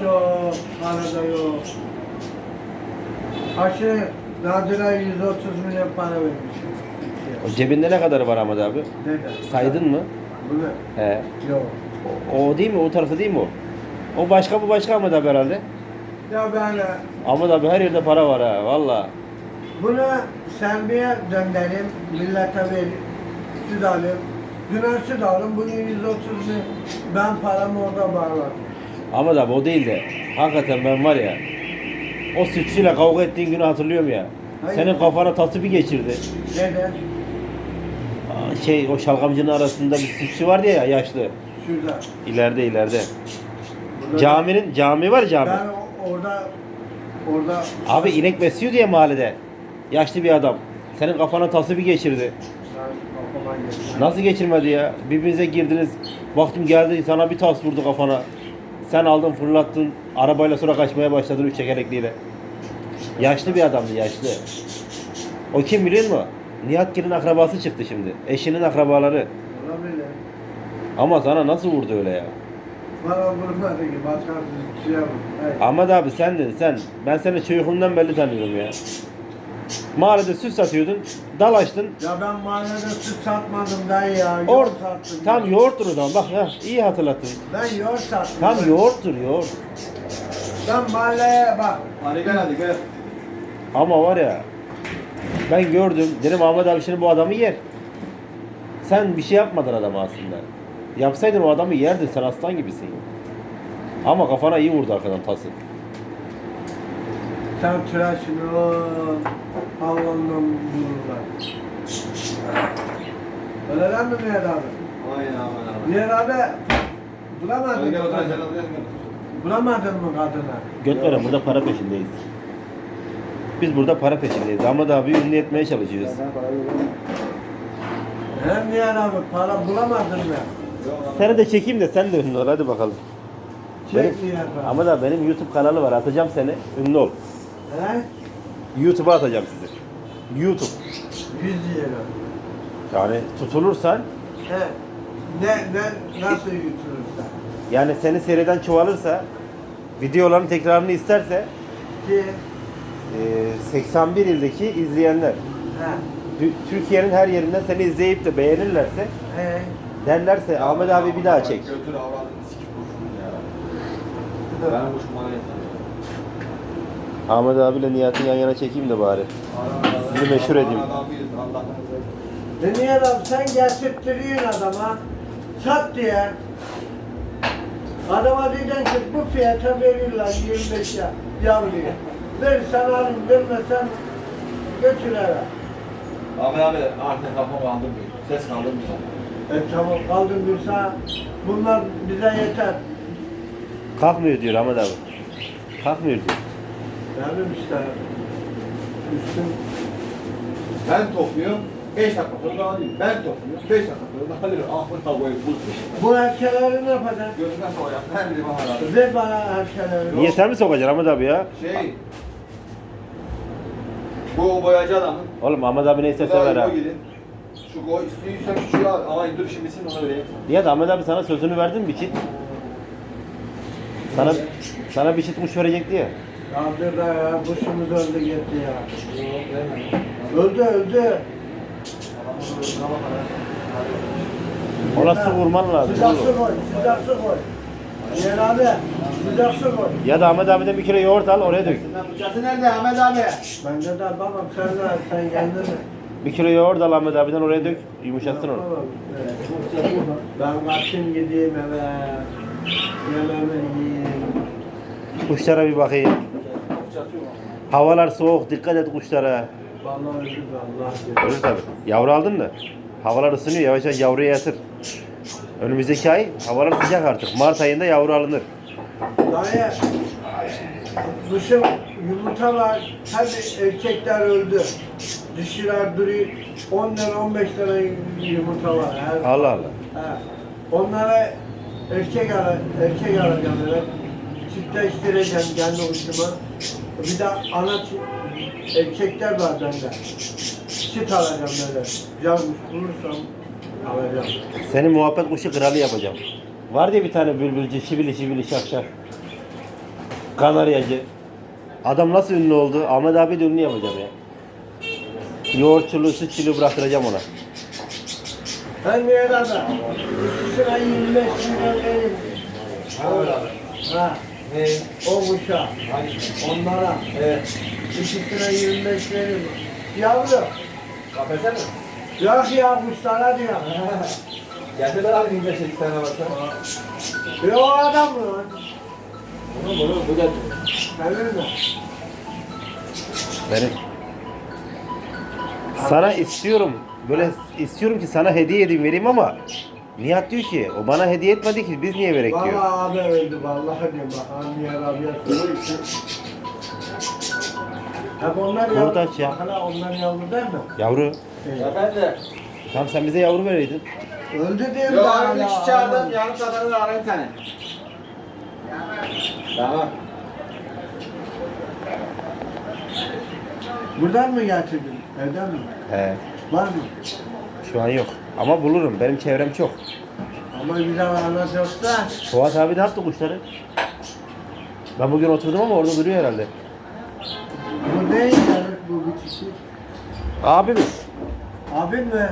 çok, arada yok. Aşı Nadire 130 milyon para vermiş. O cebinde ne kadar var Ahmet abi? Neden? Saydın mı? Bu ne? He. Yok. O, o değil mi? O tarafta değil mi o? O başka bu başka Ahmet abi herhalde. Ya ben Ahmet abi her yerde para var ha valla. bunu Serbiye göndereyim, millete vereyim, süt alayım. Düne süt alın, bunu 130 bin, ben paramı orada bağladım. Ahmet abi o değil de hakikaten ben var ya o sütçüyle kavga ettiğin günü hatırlıyorum ya. Hayır. Senin kafana tası bir geçirdi. Neden? Aa, Şey o şalgamcının arasında bir sütçü vardı ya yaşlı. Şurada. İleride ileride. Burada- Caminin cami var cami. Ben o- orada, orada... Abi inek besliyor diye mahallede. Yaşlı bir adam. Senin kafana tası bir geçirdi. Ben kafama geçtim. Nasıl geçirmedi ya? Birbirinize girdiniz. Baktım geldi sana bir tas vurdu kafana. Sen aldın fırlattın. Arabayla sonra kaçmaya başladın üç çekerekliyle. Yaşlı bir adamdı yaşlı. O kim biliyor musun? Nihat Gir'in akrabası çıktı şimdi. Eşinin akrabaları. Olabilir. Ama sana nasıl vurdu öyle ya? Bana vurmadı ki başka bir şey yapmadı. Hayır. Ahmet abi sendin sen. Ben seni çocukluğumdan belli tanıyorum ya. Mahallede süt satıyordun. Dal açtın. Ya ben mahallede süt satmadım dayı ya. Yoğurt Or sattım. tam yoğurttur o zaman. Bak ya iyi hatırlattın. Ben yoğurt sattım. Tam Ben- yoğurttur yoğurt. Ben mahalleye bak. Hadi gel hadi gel. Ama var ya ben gördüm dedim Ahmet abi şimdi bu adamı yer. Sen bir şey yapmadın adama aslında. Yapsaydın o adamı yerdin sen aslan gibisin. Ama kafana iyi vurdu arkadan tası. Sen tıraşını o Allah'ından vururlar. Öyle lan mı Nihat abi? Aynen aman. Nihat abi bulamadın mı. Bulamadın mı kadını? Götveren burada para peşindeyiz. Biz burada para peşindeyiz. Ahmet abi ünlü etmeye çalışıyoruz. Hem Nihat abi para bulamadın mı? Seni de çekeyim de sen de ünlü ol hadi bakalım. Çek Benim- abi. Ahmet abi benim YouTube kanalı var atacağım seni ünlü ol. He? YouTube'a atacağım sizi. YouTube. 100 lira. Yani tutulursan He. Ne, ne, nasıl yutulursa? yani seni seriden çoğalırsa videoların tekrarını isterse Ki, e, 81 ildeki izleyenler he, Tü- Türkiye'nin her yerinden seni izleyip de beğenirlerse he. derlerse Ahmet abi bir daha çek. Götür avradını sikip kurşun ya. Ben kuşuma yeter. Ahmet abiyle Nihat'ın yan yana çekeyim de bari. Sizi meşhur edeyim. Adam Allah. E lan sen getirttiriyorsun adama, sat diye. Adama diyeceksin ki bu fiyata verirler 25 ya, yavruya. Verirsen alın, vermesen götür eve. Ahmet abi artık kafam kaldırmıyor. Ses kaldırmıyor. E tamam kaldırırsa bunlar bize yeter. Kalkmıyor diyor Ahmet abi. Kalkmıyor diyor. Benim işte üstüm Ben topluyorum. 5 dakika sonra alayım. Ben topluyorum. 5 dakika sonra alıyorum. Ahmet abi bu Bu erkeleri ne yapacaksın? Gözüne soğuyan her biri bana lazım. Ver bana erkeleri. Niye sen mi sokacaksın Ahmet abi ya? Şey. Bu boyacı adamın. Oğlum Ahmet abi neyse da sever ha. Şu koy istiyorsan şu al. Ama dur şimdi sen ona vereyim. Nihat Ahmet abi sana sözünü verdin mi bir çit? Sana sana bir çit kuş verecekti ya. Kaldır da ya, kuşumuz öldü gitti ya. Öldü öldü. Ona su vurman lazım. Sıcak su koy, sıcak su koy. Yer abi, sıcak su koy. Ya da Ahmet abiden bir kilo yoğurt al oraya dök. Fırçası nerede Ahmet abi? Bende de babam sen de sen kendin mi? Bir kilo yoğurt al Ahmet abiden oraya dök. Yumuşatsın onu. Ben kaçayım gideyim eve. Yemeğimi yiyeyim. Kuşlara bir bakayım. Havalar soğuk dikkat et kuşlara. Vallahi öldü be, Allah. Öyle tabii. Yavru aldın mı? Havalar ısınıyor yavaş yavaş yavruya yatır. Önümüzdeki ay havalar sıcak artık. Mart ayında yavru alınır. Dayı, kuşum yumurta var, hadi erkekler öldü. Dişiler duruyor, 10 lira 15 lira yumurta var. Her, Allah Allah. He. Onlara erkek ara, erkek alacağım evet. Çiftleştireceğim kendi uçuma. Bir de ana erkekler var bende. Çift alacağım böyle. Güzel kuş bulursam alacağım. Seni muhabbet kuşu kralı yapacağım. Var diye bir tane bülbülcü şibili şibili şak şak. Kanaryacı. Adam nasıl ünlü oldu? Ahmet abi de ünlü yapacağım ya. Yoğurtçuluğu, sütçülüğü bıraktıracağım ona. Ben bir arada. İkisine 25 milyon verim. Ha. Ne? O kuşa. Onlara. Evet. İkisine 25 verim. Yavru. Kafese mi? Yok ya kuşlara diyor. Ben alayım 25 tane varsa. Yok adam mı lan? Bunu bunu bu da. Emin mi? Benim. Sana istiyorum. Böyle istiyorum ki sana hediye edeyim vereyim ama Nihat diyor ki o bana hediye etmedi ki biz niye verek diyor. Vallahi abi öldü vallahi diyorum bak Anniye Rabia soru için. Hep onlar yavru. Kurtaç ya. Bak hala onlar yavru değil mi? Yavru. Ya ben de. Tamam sen bize yavru vereydin. Öldü diyorum Yok daha abi hala. üç çağırdım. Yarın sabahına da arayayım seni. Tamam. Buradan mı getirdin? Evden mi? He. Var mı? Şu an yok. Ama bulurum. Benim çevrem çok. Ama bir daha anlat yoksa. Fuat abi ne yaptı kuşları? Ben bugün oturdum ama orada duruyor herhalde. Bu ne yani bu bitişi? Abimiz. Abin mi?